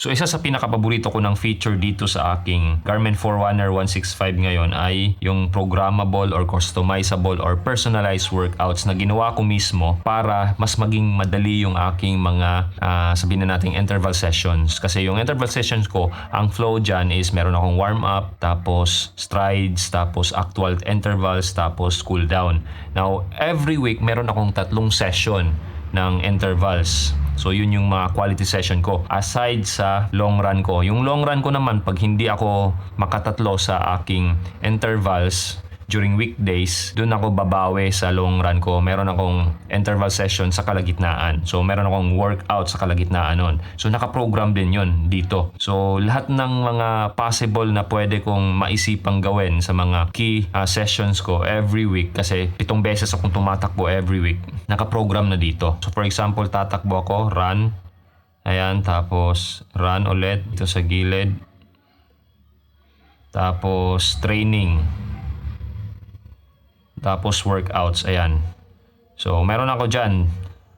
So isa sa pinakapaborito ko ng feature dito sa aking Garmin Forerunner 165 ngayon ay yung programmable or customizable or personalized workouts na ginawa ko mismo para mas maging madali yung aking mga uh, sabihin na nating interval sessions. Kasi yung interval sessions ko, ang flow dyan is meron akong warm up, tapos strides, tapos actual intervals, tapos cool down. Now, every week meron akong tatlong session ng intervals. So yun yung mga quality session ko. Aside sa long run ko. Yung long run ko naman pag hindi ako makatatlo sa aking intervals, during weekdays, doon ako babawi sa long run ko. Meron akong interval session sa kalagitnaan. So, meron akong workout sa kalagitnaan nun. So, nakaprogram din yon dito. So, lahat ng mga possible na pwede kong maisipang gawin sa mga key uh, sessions ko every week kasi pitong beses akong tumatakbo every week. Nakaprogram na dito. So, for example, tatakbo ako, run. Ayan, tapos run ulit dito sa gilid. Tapos training. Tapos workouts, ayan. So, meron ako dyan,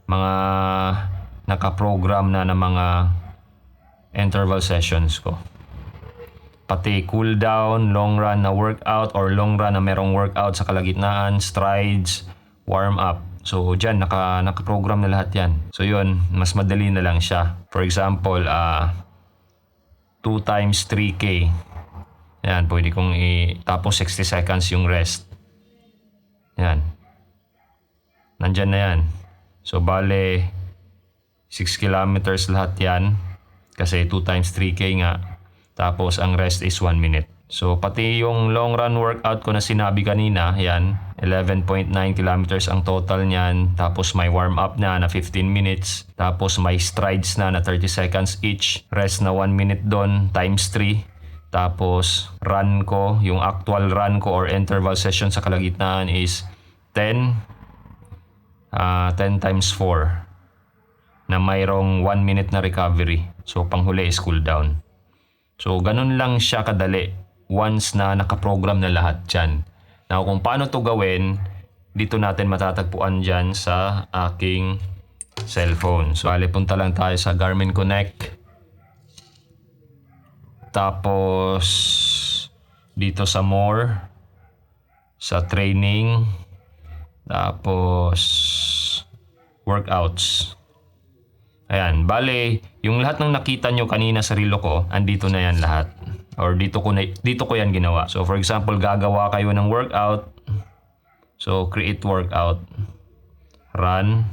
mga nakaprogram na ng mga interval sessions ko. Pati cool down, long run na workout or long run na merong workout sa kalagitnaan, strides, warm up. So, dyan, naka, naka-program na lahat yan. So, yun, mas madali na lang siya. For example, uh, 2 times 3K. Yan, pwede kong i... Tapos 60 seconds yung rest. Yan. Nandyan na yan. So, bale, 6 kilometers lahat yan. Kasi 2 times 3K nga. Tapos, ang rest is 1 minute. So, pati yung long run workout ko na sinabi kanina, yan, 11.9 kilometers ang total niyan. Tapos, may warm up na na 15 minutes. Tapos, may strides na na 30 seconds each. Rest na 1 minute doon, times 3. Tapos, run ko, yung actual run ko or interval session sa kalagitnaan is 10, uh, 10 times 4 na mayroong 1 minute na recovery. So, panghuli is cool down. So, ganun lang siya kadali once na nakaprogram na lahat dyan. Now, kung paano to gawin, dito natin matatagpuan dyan sa aking cellphone. So, bali punta lang tayo sa Garmin Connect. Tapos, dito sa more, sa training, tapos, workouts. Ayan, bale, yung lahat ng nakita nyo kanina sa relo ko, andito na yan lahat. Or dito ko, na, dito ko yan ginawa. So, for example, gagawa kayo ng workout. So, create workout. Run.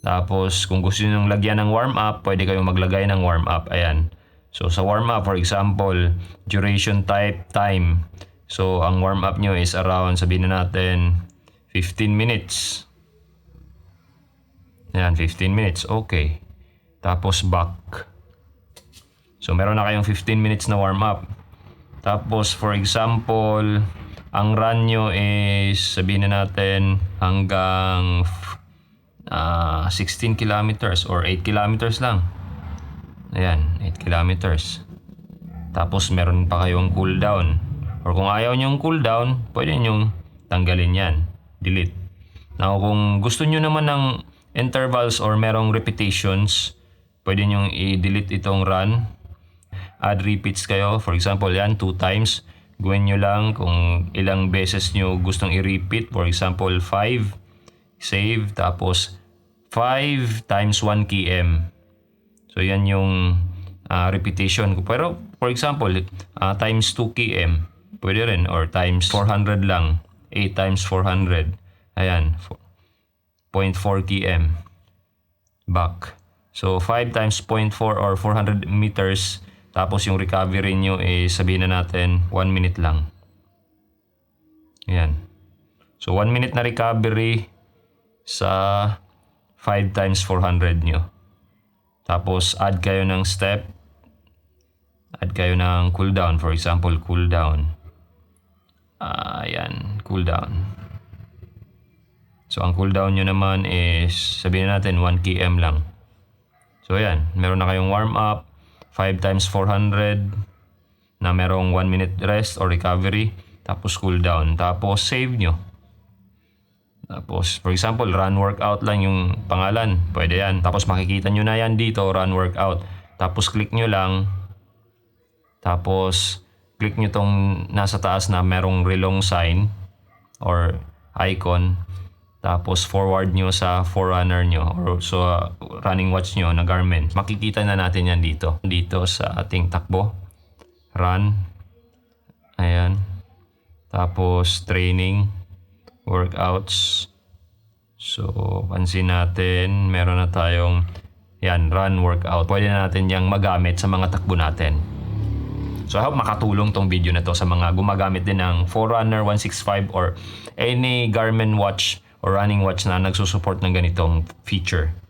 Tapos, kung gusto nyo lagyan ng warm up, pwede kayong maglagay ng warm up. Ayan. So sa warm up, for example, duration type time. So ang warm up nyo is around, sabihin na natin, 15 minutes. Yan, 15 minutes. Okay. Tapos back. So meron na kayong 15 minutes na warm up. Tapos for example, ang run nyo is sabihin na natin hanggang uh, ah, 16 kilometers or 8 kilometers lang. Ayan, 8 kilometers. Tapos meron pa kayong cooldown. Or kung ayaw nyo yung cooldown, pwede nyo tanggalin yan. Delete. Now kung gusto nyo naman ng intervals or merong repetitions, pwede nyo i-delete itong run. Add repeats kayo. For example, yan, 2 times. Gawin nyo lang kung ilang beses nyo gustong i-repeat. For example, 5. Save. Tapos, 5 times 1 km. So yan yung uh, repetition ko. Pero for example, uh, times 2 km, pwede rin. Or times 400 lang. 8 times 400. Ayan, 0.4 km. Back. So 5 times 0.4 or 400 meters. Tapos yung recovery nyo is sabihin na natin 1 minute lang. Ayan. So 1 minute na recovery sa 5 times 400 nyo. Tapos add kayo ng step. Add kayo ng cooldown. For example, cooldown. Uh, ayan, cooldown. So ang cooldown nyo naman is sabihin natin 1 km lang. So ayan, meron na kayong warm up 5 times 400 na merong 1 minute rest or recovery tapos cooldown tapos save nyo. Tapos, for example, run workout lang yung pangalan. Pwede yan. Tapos makikita nyo na yan dito, run workout. Tapos click nyo lang. Tapos, click nyo tong nasa taas na merong relong sign or icon. Tapos, forward nyo sa forerunner nyo or sa running watch nyo na Garmin. Makikita na natin yan dito. Dito sa ating takbo. Run. Ayan. Tapos, training workouts. So, pansin natin, meron na tayong yan, run workout. Pwede na natin yang magamit sa mga takbo natin. So, I hope makatulong tong video na to sa mga gumagamit din ng Forerunner 165 or any Garmin watch or running watch na nagsusupport ng ganitong feature.